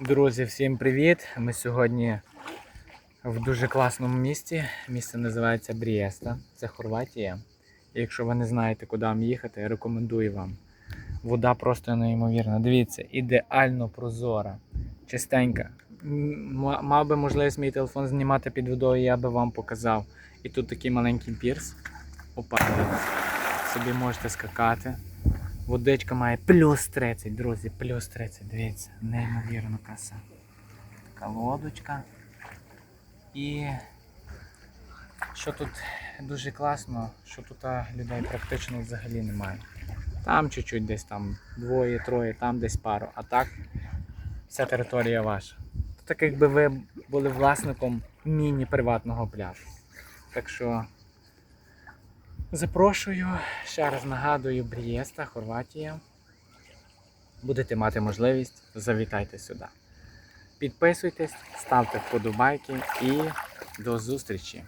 Друзі, всім привіт! Ми сьогодні в дуже класному місті. Місце називається Брієста. Це Хорватія. І якщо ви не знаєте, куди вам їхати, я рекомендую вам. Вода просто неймовірна. Дивіться, ідеально прозора, чистенька. Мав би можливість мій телефон знімати під водою, я би вам показав. І тут такий маленький пірс. Опа, собі можете скакати. Водичка має плюс 30, друзі, плюс 30. Дивіться, неймовірно краса. Така лодочка. І що тут дуже класно, що тут людей практично взагалі немає. Там чуть-чуть десь там двоє, троє, там десь пару. А так вся територія ваша. Так якби ви були власником міні-приватного пляжу. Так що Запрошую, ще раз нагадую, Брієста, Хорватія. Будете мати можливість, завітайте сюди. Підписуйтесь, ставте вподобайки і до зустрічі!